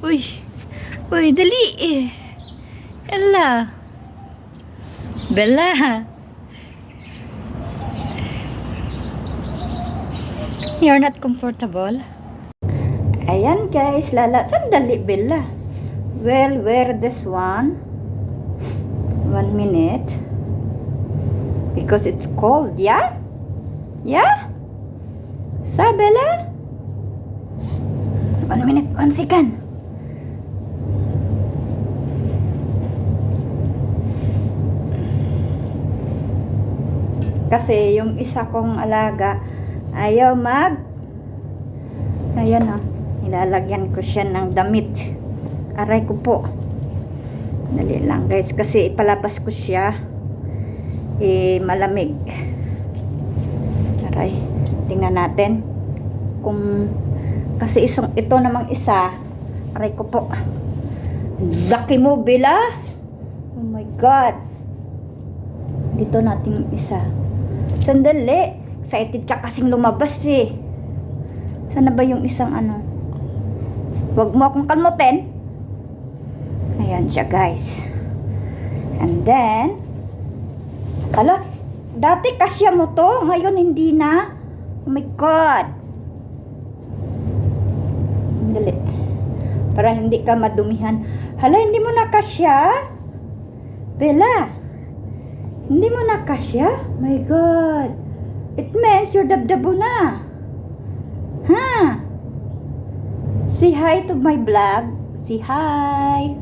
Uy. Uy, dali eh. Ella. Bella. You're not comfortable? Ayan guys, lala. Sandali, Bella. Well, wear this one. One minute. Because it's cold, yeah? Yeah? Sa, Bella? One minute, one second. Kasi yung isa kong alaga ayaw mag ayan o nilalagyan ko siya ng damit. Aray ko po. Dali lang guys kasi ipalabas ko siya eh malamig. Aray tingnan natin kung kasi isang ito namang isa aray ko po. Laki mo Bella oh my god dito natin isa. Sandali. Excited ka kasing lumabas eh. Sana ba yung isang ano? Wag mo akong kalmutin ayan siya guys. And then ala dati kasya mo to. Ngayon hindi na. Oh my god. Dali para hindi ka madumihan. Hala hindi mo na kasya Bella hindi mo na kasya my god it means you're dabdabo na ha say hi to my vlog say hi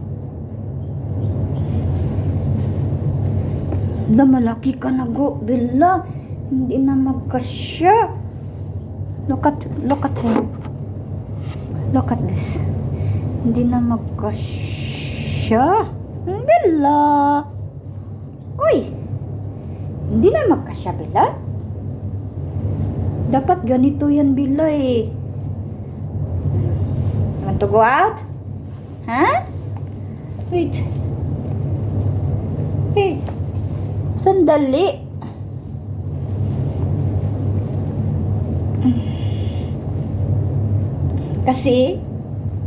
Hala, malaki ka na go, Bella. Hindi na magkasya. Look at, look at him. Look at this. Hindi na magkasya. Bella. Uy. Hindi na magkasya, Bella. Dapat ganito yan, Bella eh. Want to go out? Ha? Wait. Wait. Sandali. Kasi,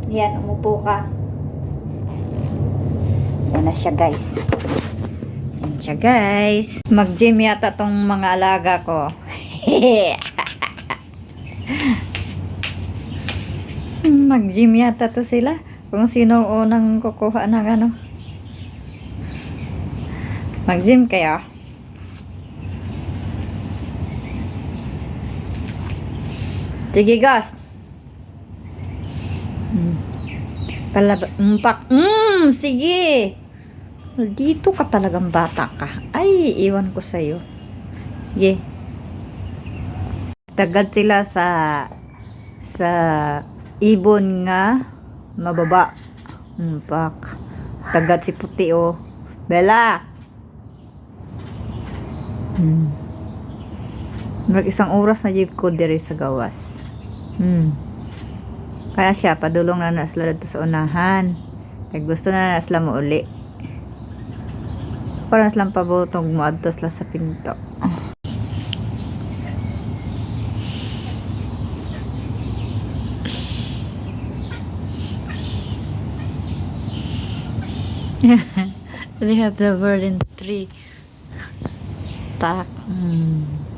yan, umupo ka. Yan na siya, guys. Siya, guys. Mag-gym yata tong mga alaga ko. Mag-gym yata to sila. Kung sino ang unang kukuha ng ano. Mag-gym kayo. Sige, Gus. Mm. Palab umpak. Mm, sige. Dito ka talagang bata ka. Ay, iwan ko sa'yo. Sige. Tagad sila sa sa ibon nga mababa. Umpak. Tagad si puti oh. Bella. Hmm. Mag isang oras na jeep ko diri sa gawas. Hmm. Kaya siya, padulong na na sila sa unahan. Kaya gusto na na sila mo uli. Para na silang pabutong mo adto sila sa pinto. they have the bird in tree. Tak. Hmm.